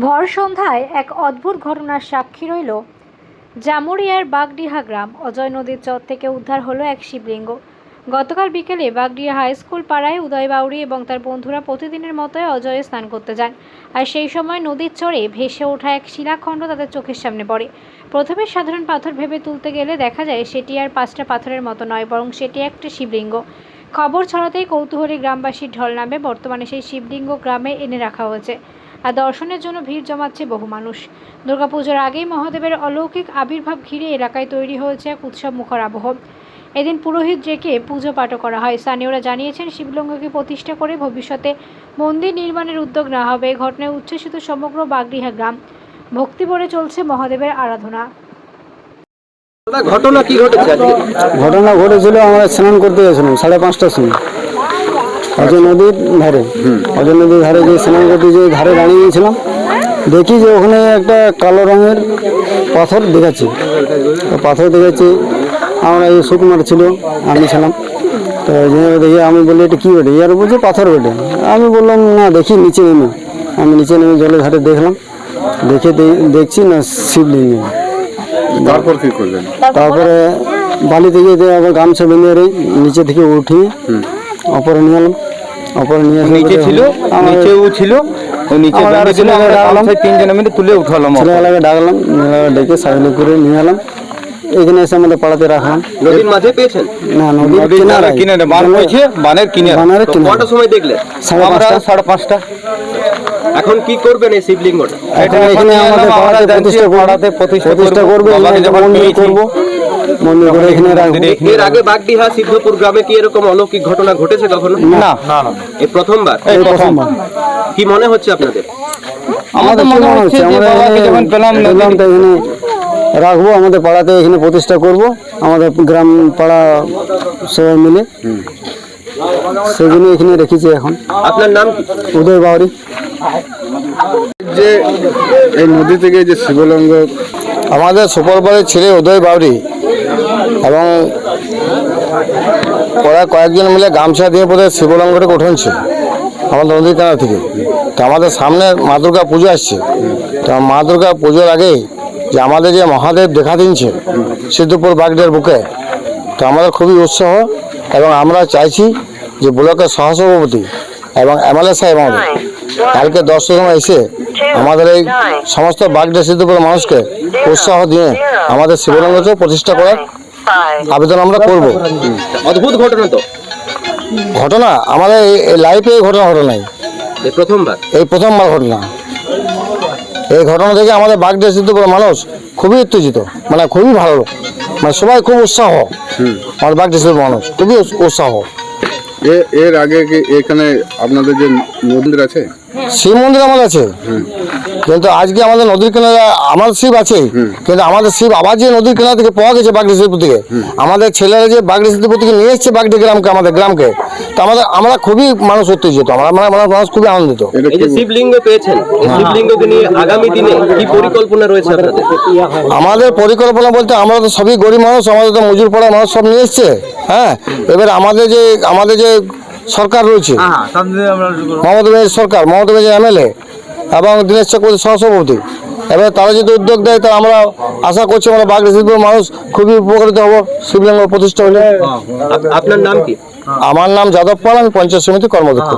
ভর সন্ধ্যায় এক অদ্ভুত ঘটনার সাক্ষী রইল। জামুরিয়ার বাগডিহা গ্রাম। অজয় নদীর চর থেকে উদ্ধার হলো এক শিবলিঙ্গ। গতকাল বিকেলে বাগডিহা হাই স্কুল পাড়ায় উদয় বাউরি এবং তার বন্ধুরা প্রতিদিনের মতোই অজয়ে স্নান করতে যান। আর সেই সময় নদীর চরে ভেসে ওঠা এক শিলাখণ্ড তাদের চোখের সামনে পড়ে। প্রথমে সাধারণ পাথর ভেবে তুলতে গেলে দেখা যায় সেটি আর পাঁচটা পাথরের মতো নয়, বরং সেটি একটা শিবলিঙ্গ। খবর ছড়াতেই কৌতূহলী গ্রামবাসীর ঢল নামে বর্তমানে সেই শিবলিঙ্গ গ্রামে এনে রাখা হয়েছে। আর দর্শনের জন্য ভিড় জমাচ্ছে বহু মানুষ। দুর্গাপুজোর আগেই মহাদেবের অলৌকিক আবির্ভাব ঘিরে এলাকায় তৈরি হয়েছে এক উৎসব মুখর আবহ। এদিন পুরোহিত ডেকে পুজো পাঠও করা হয়। স্থানীয়রা জানিয়েছেন শিবলিঙ্গকে প্রতিষ্ঠা করে ভবিষ্যতে মন্দির নির্মাণের উদ্যোগ নেওয়া হবে। ঘটনায় উচ্ছ্বসিত সমগ্র বাগরিহা গ্রাম। ভক্তি ভরে চলছে মহাদেবের আরাধনা। ঘটনা কি ঘটেছে ঘটনা ঘটেছিল আমরা স্নান করতে গেছিলাম সাড়ে পাঁচটার সময়। অজয় নদীর ধারে অজয় নদীর ধারে যে স্নান করতে যে ধারে দাঁড়িয়ে গেছিলাম দেখি যে ওখানে একটা কালো রঙের পাথর দেখাচ্ছি। তো পাথর দেখাচ্ছি আমরা এই সুকুমার ছিল আমি ছিলাম। তো দেখি আমি বলি এটা কী বেটে? ইয়ার বলছে পাথর বেটে। আমি বললাম না দেখি নিচে নেমে। আমি নিচে নেমে জলের ঘাটে দেখলাম। দেখে দেখছি না শিবলিঙ্গ। তারপর কি করলেন? তারপরে বালি থেকে আবার গামছা বেঁধে নিচে থেকে উঠি অপরে নিয়ে এলাম। অপরে নিয়ে নিচে ছিল আমার নিচেও ছিল ও নিচে তিনজনে মিলে তুলে উঠালাম ছেলেবেলাকে ডাকলাম মেলাকে ডেকে সাইকেলে করে নিয়ে এলাম। এখানে এসে আমাদের পাড়াতে রাখলাম। নদীর মাঝে পেয়েছেন? না নদীর কিনারে কিনারে বান হয়েছে বানের কিনারে বানারে কিনারে কটার সময় দেখলেন? সাড়ে আমরা সাড়ে পাঁচটা। এখন কি করবেন এই শিবলিঙ্গটা? এখন এখানে আমাদের পাড়াতে প্রতিষ্ঠা করব। পাড়াতে প্রতিষ্ঠা করব যখন করব। মন্দির এখানে রাখব। এর আগে বাগডিহা সিদ্ধপুর গ্রামে কি এরকম অলৌকিক ঘটনা ঘটেছে কখনো? না। এই প্রথমবার? এই প্রথমবার। কি মনে হচ্ছে আপনাদের? আমাদের মনে হচ্ছে আমরা এখানে পেলাম তো এখানে রাখব আমাদের পাড়াতে এখানে প্রতিষ্ঠা করব আমাদের গ্রাম পাড়া সবাই মিলে। সেই জন্য এখানে রেখেছি এখন। আপনার নাম উদয় বাউরি। যে এই নদী থেকে যে শিবলিঙ্গ আমাদের সুপরবাড়ির ছেলে উদয় বাউরি এবং ওরা কয়েকজন মিলে গামছা দিয়ে বোধহয় শিবলঙ্গটাকে উঠানছে আমাদের নদীর কেনা থেকে। তো আমাদের সামনে মা দুর্গা পুজো আসছে। তো মা দুর্গা পুজোর আগেই যে আমাদের যে মহাদেব দেখা দিনছে সিদ্ধপুর বাগডের বুকে, তো আমাদের খুবই উৎসাহ এবং আমরা চাইছি যে ব্লকের সহসভাপতি এবং এমএলএ সাহেব আমাদের, কালকে দশটার সময় এসে আমাদের এই সমস্ত বাগডে সিদ্ধপুর মানুষকে উৎসাহ দিয়ে আমাদের শিবলিঙ্গকে প্রতিষ্ঠা করার আবেদন আমরা করব। অদ্ভুত ঘটনা তো। ঘটনা? আমাদের এই লাইফে এই ঘটনা ঘটে নাই। এই প্রথমবার? এই প্রথমবার ঘটনা। এই ঘটনা থেকে আমাদের সিদ্ধপুর মানুষ খুবই উত্তেজিত। মানে খুবই ভালো মানে সবাই খুব উৎসাহ। আমাদের সিদ্ধপুর মানুষ খুবই উৎসাহ। এ- এর আগে কি এখানে আপনাদের যে মন্দির আছে? শিব মন্দির আমাদের আছে। কিন্তু আজকে আমাদের নদীর কিনারে আমার শিব আছে কিন্তু আমাদের শিব আবার যে নদীর কিনারা থেকে পাওয়া গেছে বাগড়ি শিবপুর থেকে আমাদের ছেলেরা যে বাগড়ি শিবপুর থেকে নিয়ে এসছে বাগড়ি গ্রামকে আমাদের গ্রামকে তো আমাদের আমরা খুবই মানুষ উত্তেজিত আমরা মানে আমরা মানুষ খুবই আনন্দিত। শিবলিঙ্গ পেয়েছেন শিবলিঙ্গকে নিয়ে আগামী দিনে কি পরিকল্পনা রয়েছে আপনাদের? আমাদের পরিকল্পনা বলতে আমরা তো সবই গরিব মানুষ আমাদের তো মজুর পড়া মানুষ সব নিয়ে এসছে হ্যাঁ? এবার আমাদের যে আমাদের যে সরকার রয়েছে। মমতা ব্যানার্জি সরকার মমতা ব্যানার্জি এমএলএ এবং দীনেশ চক্রবর্তী সহসভাপতি। এবার তারা যদি উদ্যোগ দেয় তা আমরা আশা করছি আমরা বাগড়ি শিল্পের মানুষ খুবই উপকৃত হব শিবলিঙ্গ প্রতিষ্ঠা হলে। আপনার নাম কি? আমার নাম যাদব পাল আমি পঞ্চায়েত সমিতি কর্মদক্ষ।